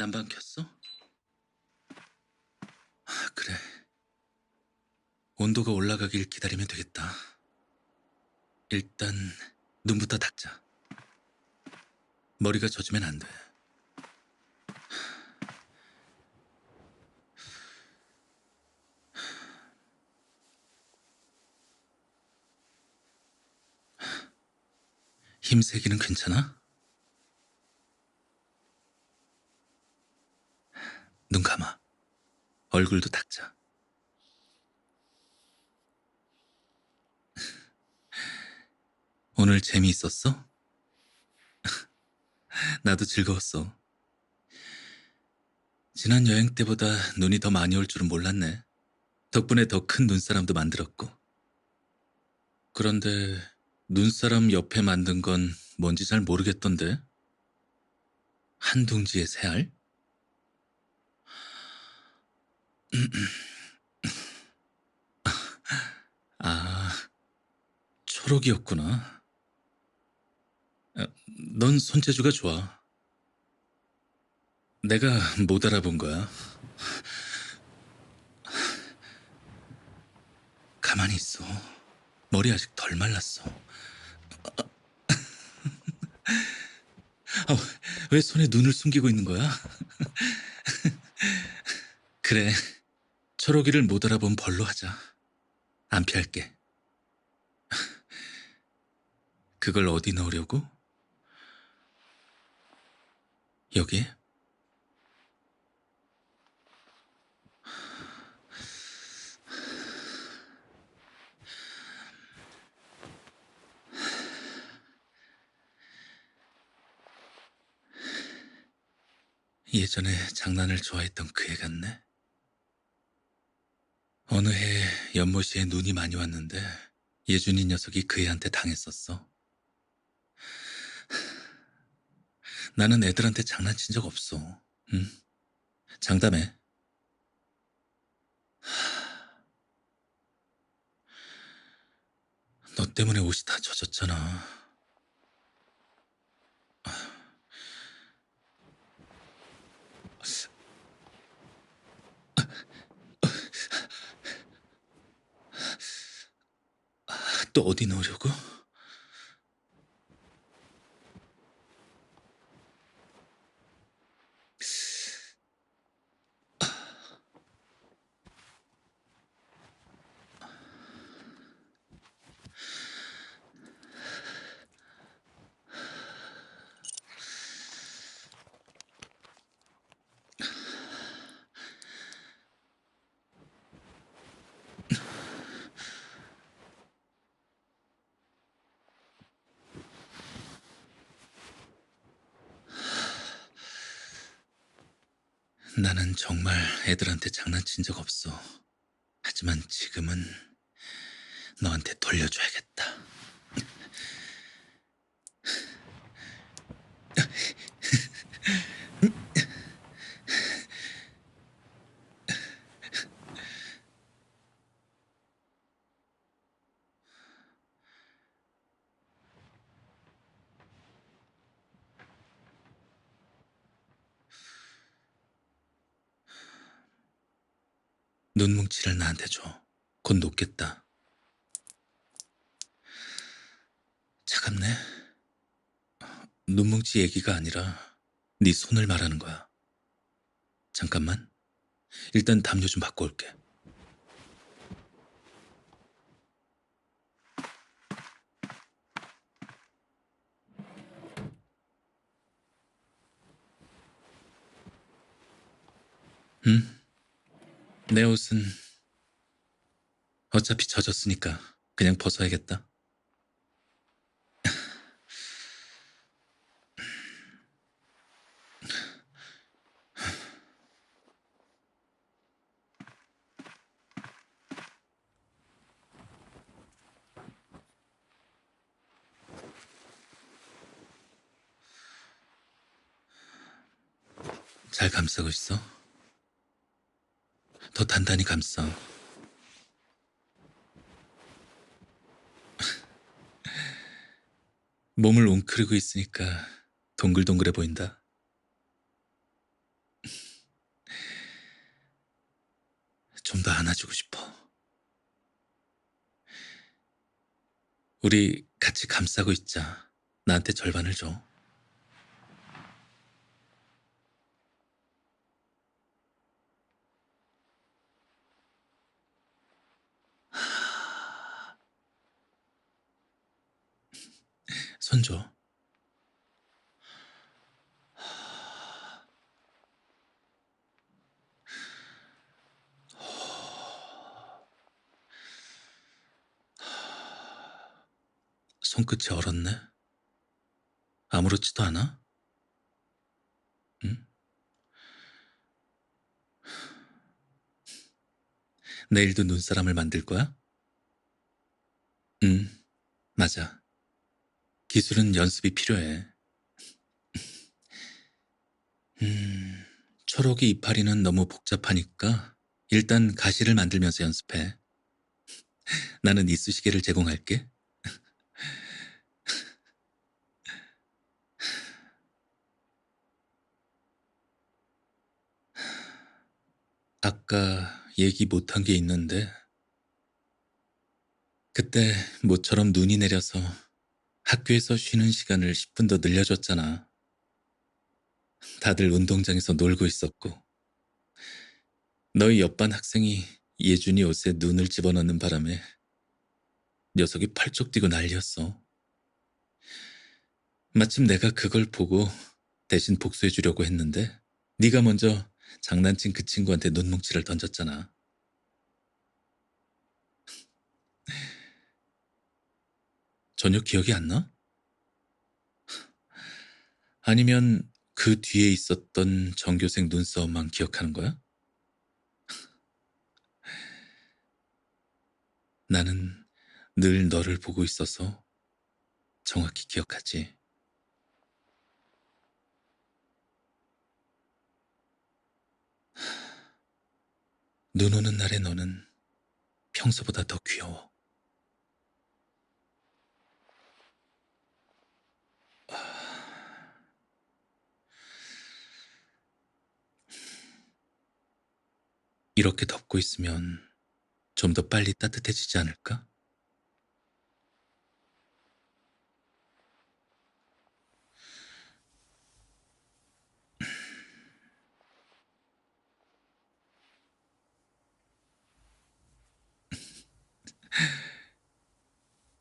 난방 켰어? 아, 그래. 온도가 올라가길 기다리면 되겠다. 일단 눈부터 닦자. 머리가 젖으면 안 돼. 힘세기는 괜찮아? 눈 감아. 얼굴도 닦자. 오늘 재미있었어? 나도 즐거웠어. 지난 여행 때보다 눈이 더 많이 올 줄은 몰랐네. 덕분에 더 큰 눈사람도 만들었고. 그런데 눈사람 옆에 만든 건 뭔지 잘 모르겠던데. 한 둥지의 새알? 아, 초록이었구나. 아, 넌 손재주가 좋아. 내가 못 알아본 거야. 가만히 있어. 머리 아직 덜 말랐어. 아, 왜 손에 눈을 숨기고 있는 거야? 그래, 초록이를 못 알아본 벌로 하자. 안 피할게. 그걸 어디 넣으려고? 여기? 예전에 장난을 좋아했던 그 애 같네. 어느 해 연못시에 눈이 많이 왔는데 예준이 녀석이 그 애한테 당했었어. 나는 애들한테 장난친 적 없어. 응? 장담해. 너 때문에 옷이 다 젖었잖아. 또 어디 넣으려고? 나는 정말 애들한테 장난친 적 없어. 하지만 지금은 너한테 돌려줘야겠다. 눈뭉치를 나한테 줘. 곧 녹겠다. 차갑네. 눈뭉치 얘기가 아니라 네 손을 말하는 거야. 잠깐만. 일단 담요 좀 바꿔 올게. 응? 내 옷은 어차피 젖었으니까 그냥 벗어야겠다. 잘 감싸고 있어. 더 단단히 감싸. 몸을 웅크리고 있으니까 동글동글해 보인다. 좀 더 안아주고 싶어. 우리 같이 감싸고 있자. 나한테 절반을 줘. 손 줘. 손끝이 얼었네. 아무렇지도 않아? 응? 내일도 눈사람을 만들 거야? 응, 맞아. 기술은 연습이 필요해. 음, 초록이 이파리는 너무 복잡하니까 일단 가시를 만들면서 연습해. 나는 이쑤시개를 제공할게. 아까 얘기 못한 게 있는데, 그때 모처럼 눈이 내려서 학교에서 쉬는 시간을 10분 더 늘려줬잖아. 다들 운동장에서 놀고 있었고, 너희 옆반 학생이 예준이 옷에 눈을 집어넣는 바람에 녀석이 팔쪽 뛰고 난리였어. 마침 내가 그걸 보고 대신 복수해 주려고 했는데 네가 먼저 장난친 그 친구한테 눈뭉치를 던졌잖아. 전혀 기억이 안 나? 아니면 그 뒤에 있었던 전교생 눈싸움만 기억하는 거야? 나는 늘 너를 보고 있어서 정확히 기억하지. 눈 오는 날의 너는 평소보다 더 귀여워. 이렇게 덮고 있으면 좀 더 빨리 따뜻해지지 않을까?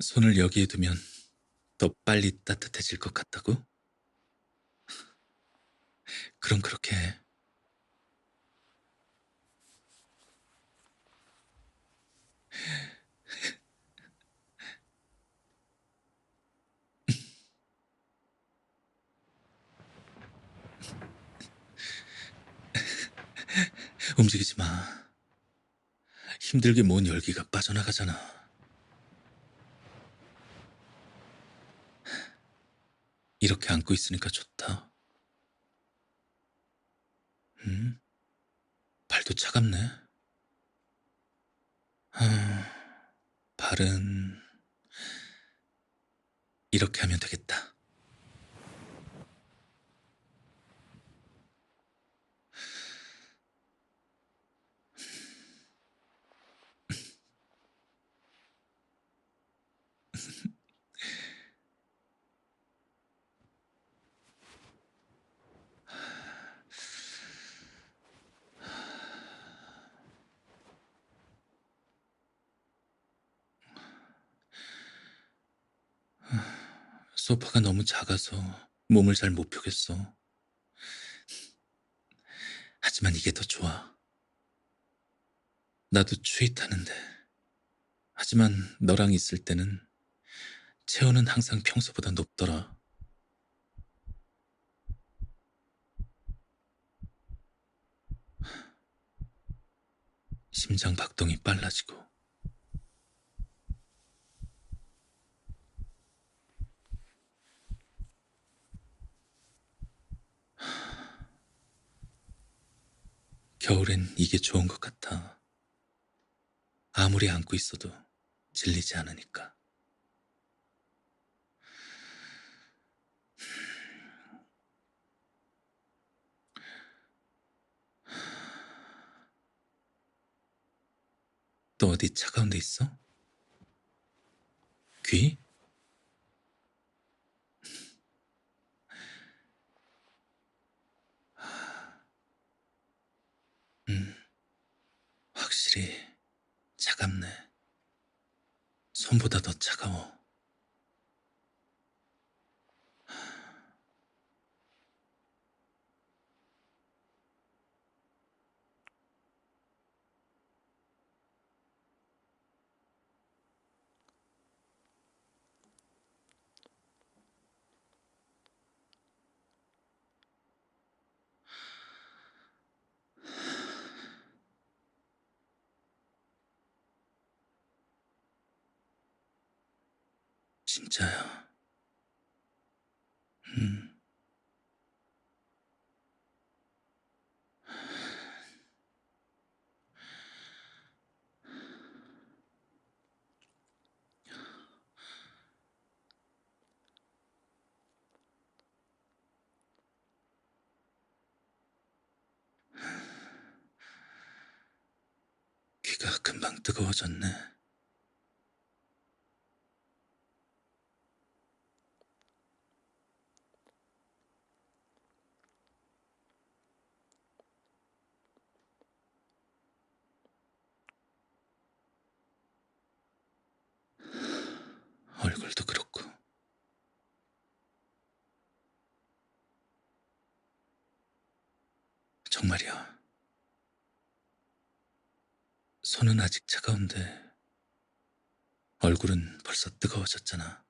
손을 여기에 두면 더 빨리 따뜻해질 것 같다고? 그럼 그렇게 움직이지 마. 힘들게 모은 열기가 빠져나가잖아. 이렇게 안고 있으니까 좋다. 음? 발도 차갑네. 아, 발은 이렇게 하면 되겠다. 소파가 너무 작아서 몸을 잘 못 펴겠어. 하지만 이게 더 좋아. 나도 추위 타는데. 하지만 너랑 있을 때는 체온은 항상 평소보다 높더라. 심장 박동이 빨라지고. 겨울엔 이게 좋은 것 같아. 아무리 안고 있어도 질리지 않으니까. 또 어디 차가운 데 있어? 귀? 음, 확실히 차갑네. 손보다 더 차가워. 진짜야. 음. 귀가 금방 뜨거워졌네. 얼굴도 그렇고. 정 말이야. 손은 아직 차가운데 얼굴은 벌써 뜨거워졌잖아.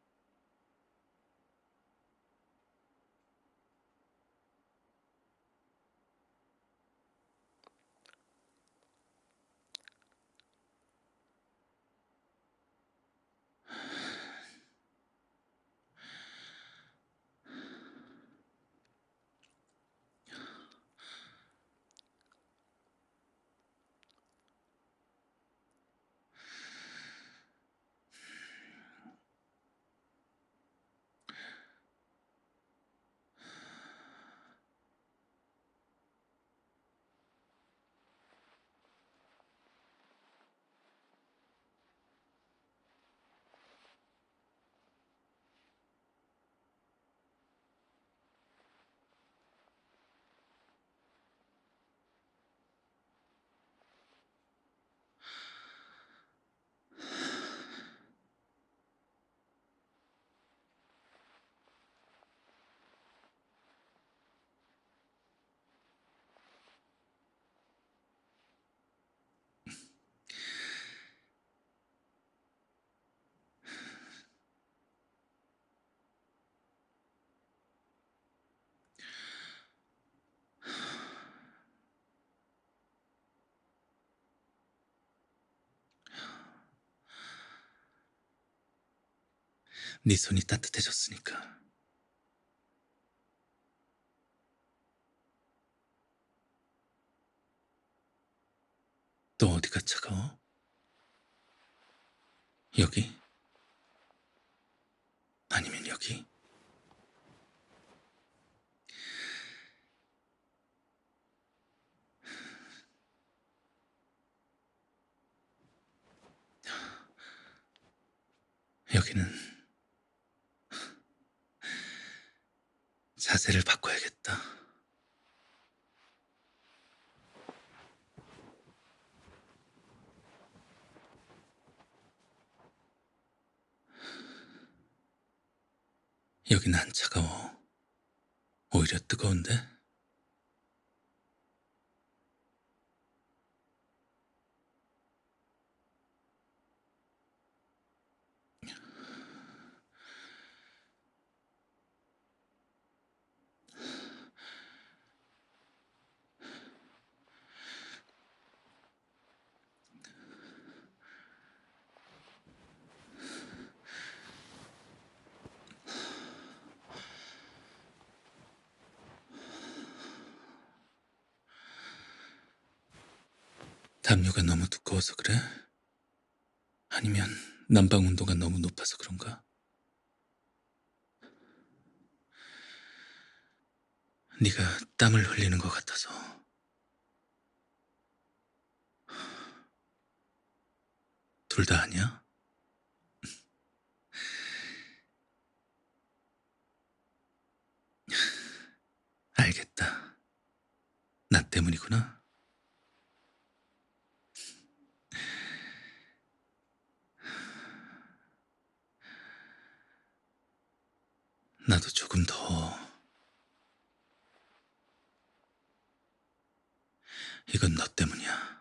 네 손이 따뜻해졌으니까. 또 어디가 차가워? 여기? 아니면 여기? 여기는 자세를 바꿔야겠다. 여긴 안 차가워. 오히려 뜨거운데? 담요가 너무 두꺼워서 그래? 아니면 난방 온도가 너무 높아서 그런가? 네가 땀을 흘리는 것 같아서 둘 다 아니야? 알겠다. 나 때문이구나. 나도 조금 더. 이건 너 때문이야.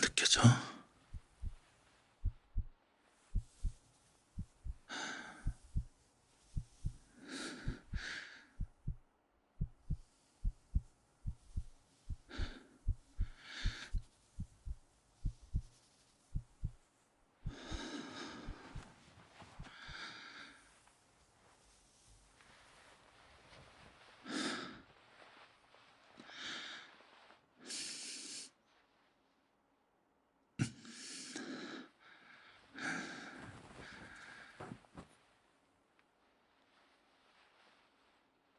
느껴져?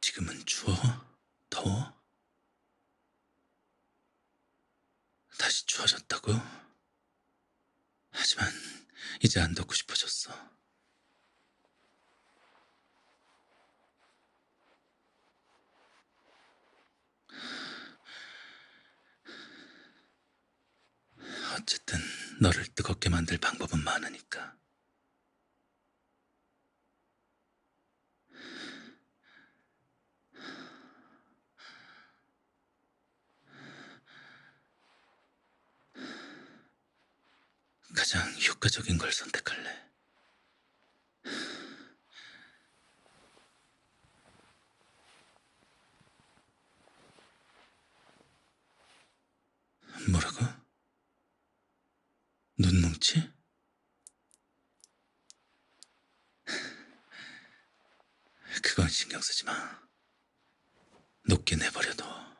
지금은 추워? 더워? 다시 추워졌다고? 하지만 이제 안 덥고 싶어졌어. 어쨌든 너를 뜨겁게 만들 방법은 많으니까. 가장 효과적인 걸 선택할래. 뭐라고? 눈뭉치? 그건 신경 쓰지 마. 높게 내버려둬.